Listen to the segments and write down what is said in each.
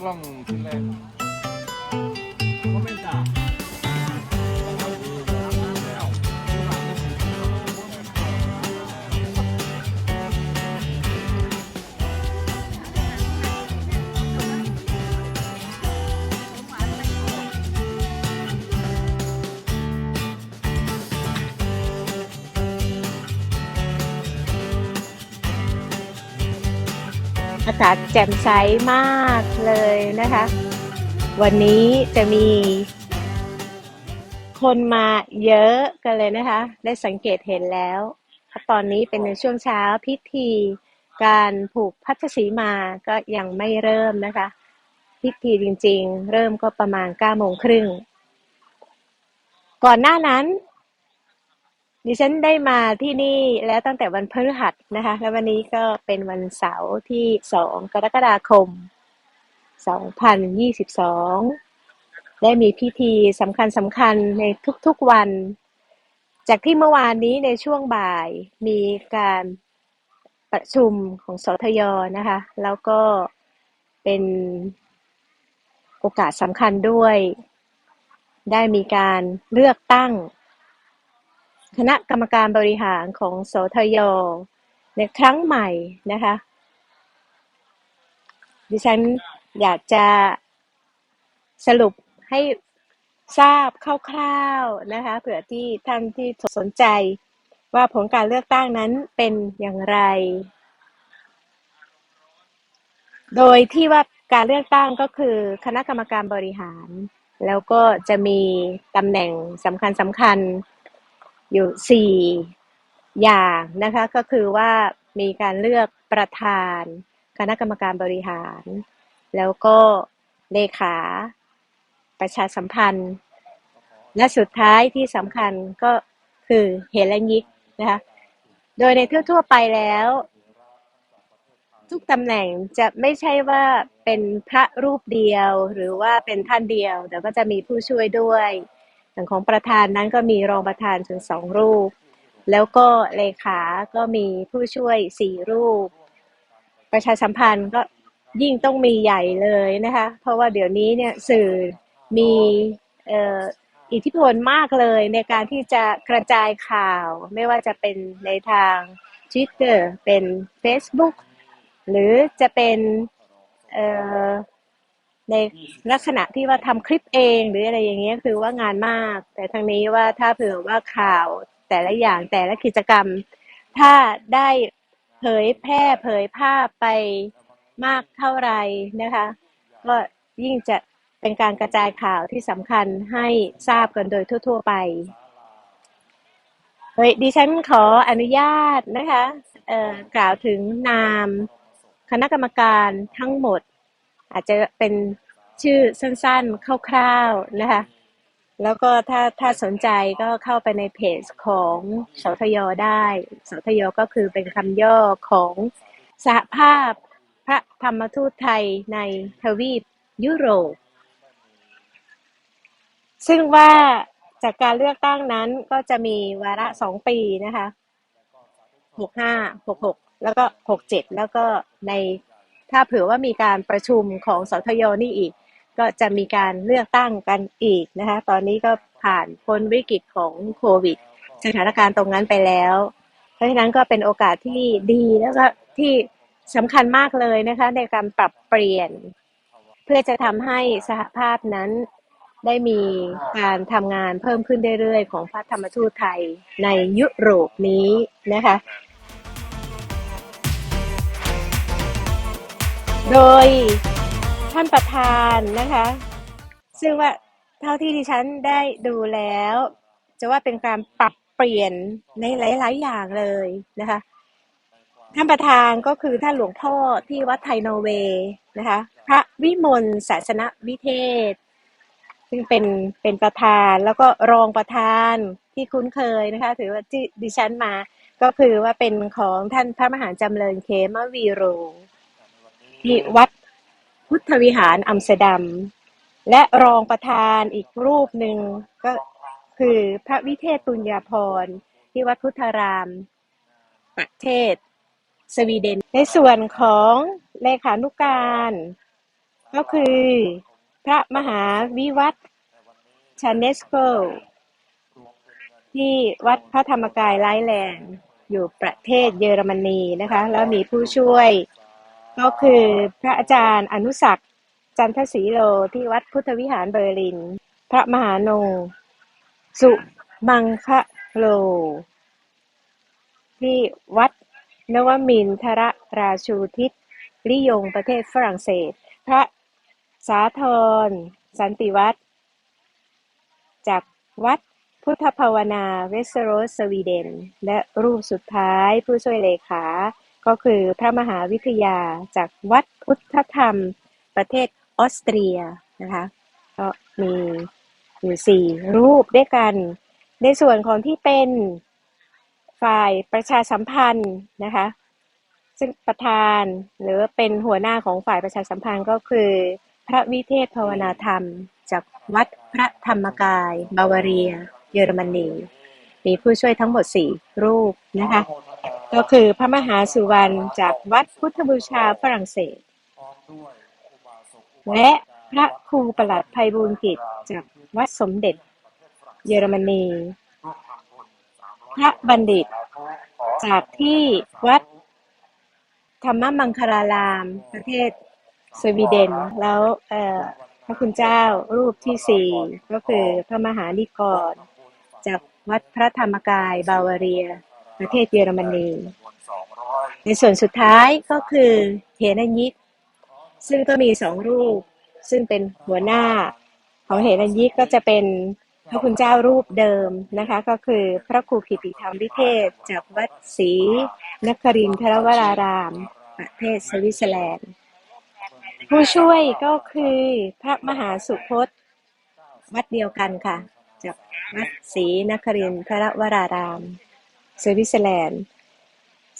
กล้องขึ้นเลย อากาศแจ่มใสมากเลยนะคะ วันนี้จะมี คนมาเยอะกันเลยนะคะ ได้สังเกตเห็นแล้วตอนนี้เป็นในช่วงเช้าพิธีการผูกพัชสีมาก็ยังไม่เริ่มนะคะ พิธีจริงๆ เริ่มก็ประมาณ9โมงครึ่ง ก่อนหน้านั้น ดิฉันได้มาที่นี่แล้วตั้งแต่วันพฤหัสนะคะ แล้ววันนี้ก็เป็นวันเสาร์ที่ 2 กรกฎาคม 2022 ได้มีพิธีสำคัญสำคัญในทุกๆวัน จากที่เมื่อวานนี้ในช่วงบ่ายมีการประชุมของสทยนะคะ แล้วก็เป็นโอกาสสำคัญด้วย ได้มีการเลือกตั้ง คณะกรรมการบริหารของสทย ในครั้งใหม่นะคะ ดิฉันอยากจะสรุปให้ทราบคร่าวๆนะคะเผื่อที่ท่านที่สนใจว่าผลการเลือกตั้งนั้นเป็นอย่างไร โดยที่ว่าการเลือกตั้งก็คือคณะกรรมการบริหาร แล้วก็จะมีตำแหน่งสำคัญสำคัญ อยู่สี่อย่างนะคะก็คือว่ามีการเลือกประธานคณะกรรมการบริหาร แล้วก็เลขาประชาสัมพันธ์ และสุดท้ายที่สำคัญก็คือเฮเลนยิกนะคะโดยในทั่วๆไปแล้ว ทุกตำแหน่งจะไม่ใช่ว่าเป็นพระรูปเดียวหรือว่าเป็นท่านเดียวแต่ก็จะมีผู้ช่วยด้วย อย่างของประธานนั้นก็มีรองประธานถึงสองรูป แล้วก็เลขาก็มีผู้ช่วยสี่รูป ประชาสัมพันธ์ก็ยิ่งต้องมีใหญ่เลยนะคะ เพราะว่าเดี๋ยวนี้เนี่ยสื่อมีอิทธิพลมากเลยในการที่จะกระจายข่าว ไม่ว่าจะเป็นในทาง Twitter เป็น Facebook หรือจะเป็น ในลักษณะที่ว่าทำคลิปเองหรืออะไรอย่างเงี้ยคือว่างานมาก แต่ทางนี้ว่าถ้าเผื่อว่าข่าวแต่ละอย่างแต่ละกิจกรรม ถ้าได้เผยแพร่เผยภาพไปมากเท่าไหร่นะคะ ก็ยิ่งจะเป็นการกระจายข่าวที่สำคัญให้ทราบกันโดยทั่ว ๆ ไปเฮ้ยดิฉันขออนุญาตนะคะเอ่อกล่าวถึงนามคณะกรรมการทั้งหมด อาจจะเป็นชื่อสั้นๆ คร่าวๆ นะคะ แล้วก็ถ้าถ้าสนใจก็เข้าไปในเพจของสทยได้สทยก็คือเป็นคำย่อของสหภาพพระธรรมทูตไทยในทวีปยุโรป ซึ่งว่าจากการเลือกตั้งนั้นก็จะมีวาระสองปีนะคะหกห้าหกหกแล้วก็หกเจ็ดแล้วก็ใน ถ้าเผื่อว่ามีการประชุมของสทยนี่อีก ก็จะมีการเลือกตั้งกันอีกนะคะ ตอนนี้ก็ผ่านพ้นวิกฤตของโควิด สถานการณ์ตรงนั้นไปแล้ว เพราะฉะนั้นก็เป็นโอกาสที่ดีแล้วก็ที่สำคัญมากเลยนะคะ ในการปรับเปลี่ยน เพื่อจะทำให้สหภาพนั้นได้มีการทำงานเพิ่มขึ้นเรื่อยๆ ของพระธรรมทูตไทยในยุโรปนี้นะคะ โดยท่านประธานนะคะ ซึ่งว่าเท่าที่ดิฉันได้ดูแล้ว จะว่าเป็นการปรับเปลี่ยนในหลาย ๆ อย่างเลยนะคะ ท่านประธานก็คือท่านหลวงพ่อที่วัดไทยนอร์เวย์นะคะ พระวิมลศาสนวิเทศ ซึ่งเป็นเป็นประธานแล้วก็รองประธานที่คุ้นเคยนะคะ ถือว่าที่ดิฉันมาก็คือว่าเป็นของท่านพระมหาจำเริญเคมวีโร ที่วัดพุทธวิหารอัมสเตอร์ดัม และรองประธานอีกรูปหนึ่งก็คือพระวิเทศปุญญาพรที่วัดพุทธาราม ประเทศสวีเดน ในส่วนของเลขานุการ ก็คือพระมหาวิวัฒน์ชาเนสโกที่วัดพระธรรมกายไลแลนด์อยู่ประเทศเยอรมนีนะคะ แล้วมีผู้ช่วย ก็คือพระอาจารย์อนุสักจันทศรีโลที่วัดพุทธวิหารเบอร์ลิน พระมหานงสุมังคะโล ที่วัดนวมินทรราชูทิศลิยงประเทศฝรั่งเศส พระสาธรสันติวัฒน์จากวัดพุทธภาวนาเวสโรสสวีเดน และรูปสุดท้ายผู้ช่วยเลขา ก็คือพระมหาวิทยาจากวัดพุทธธรรม ประเทศออสเตรียนะคะก็มีอยู่สี่รูปด้วยกัน ในส่วนของที่เป็นฝ่ายประชาสัมพันธ์นะคะซึ่งประธานหรือเป็นหัวหน้าของฝ่ายประชาสัมพันธ์ก็คือ พระวิเทศภาวนาธรรม จากวัดพระธรรมกาย บาวาเรีย เยอรมนี มีผู้ช่วยทั้งหมดสี่รูปนะคะ ก็คือพระมหาสุวรรณจากวัดพุทธบูชาฝรั่งเศส และพระครูประหลัดไพบูลย์กิจจากวัดสมเด็จ เยอรมนี พระบัณฑิต จากที่วัดธรรมมังคลาราม ประเทศสวีเดน แล้วพระคุณเจ้ารูปที่สี่ก็คือพระมหานิกร จากวัดพระธรรมกายบาวาเรีย ประเทศเยอรมนี ในส่วนสุดท้ายก็คือเฮนันยิกซึ่งก็มีสองรูป ซึ่งเป็นหัวหน้าของเหรัญยิกก็จะเป็นพระคุณเจ้ารูปเดิมนะคะ ก็คือพระครูกิติธรรมวิเทศจากวัดศรีนครินทรวราราม ประเทศสวิตเซอร์แลนด์ ผู้ช่วยก็คือพระมหาสุพจน์วัดเดียวกันค่ะ จากวัดศรีนครินทรวราราม สวิตเซอร์แลนด์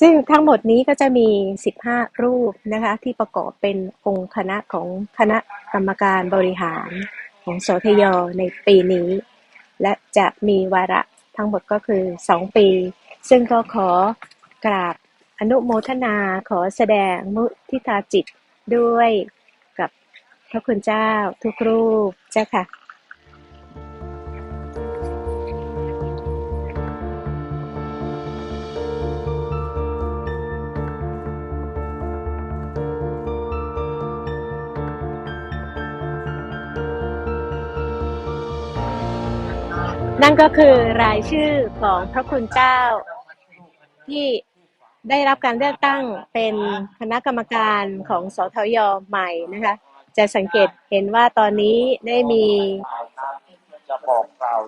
ซึ่งทั้งหมดนี้ก็จะมี 15 รูปนะคะ ที่ประกอบเป็นองค์คณะของคณะกรรมการบริหารของสทยในปีนี้ และจะมีวาระทั้งหมดก็คือ 2 ปี ซึ่งก็ขอกราบอนุโมทนาขอแสดงมุทิตาจิตด้วยกับพระคุณเจ้าทุกรูปเจ้าค่ะ นั่นก็คือรายชื่อของพระคุณเจ้า ที่ได้รับการเลือกตั้งเป็นคณะกรรมการของสทยใหม่นะคะ จะสังเกตเห็นว่าตอนนี้ได้มี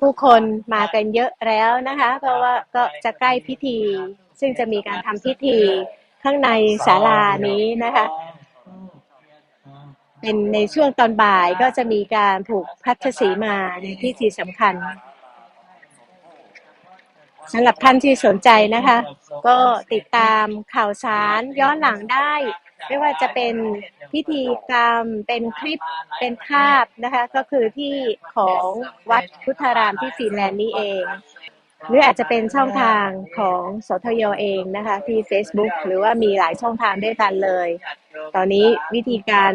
ผู้คนมากันเยอะแล้วนะคะ เพราะว่าก็จะใกล้พิธี ซึ่งจะมีการทำพิธีข้างในศาลานี้นะคะ เป็นในช่วงตอนบ่ายก็จะมีการผูกพัทสีมาในพิธีสำคัญ สำหรับท่านที่สนใจนะคะ ก็ติดตามข่าวสารย้อนหลังได้ ไม่ว่าจะเป็นพิธีกรรม เป็นคลิปเป็นภาพนะคะ ก็คือที่ของวัดพุทธารามที่ฟินแลนด์นี่เอง หรืออาจจะเป็นช่องทางของสทยเองนะคะ ที่ Facebook หรือว่ามีหลายช่องทางด้วยกันเลย ตอนนี้วิธีการ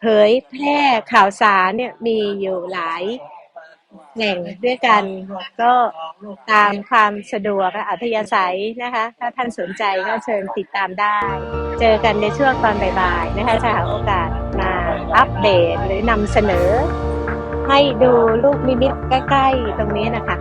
เผยแพร่ข่าวสารเนี่ยมีอยู่หลาย แหล่งด้วยกันก็ตามความสะดวกและอัธยาศัยนะคะ ถ้าท่านสนใจก็เชิญติดตามได้ เจอกันในช่วงตอนบ่ายๆนะคะจะหาโอกาสมาอัปเดตหรือนำเสนอ ให้ดูลูกนิมิตใกล้ๆตรงนี้นะคะ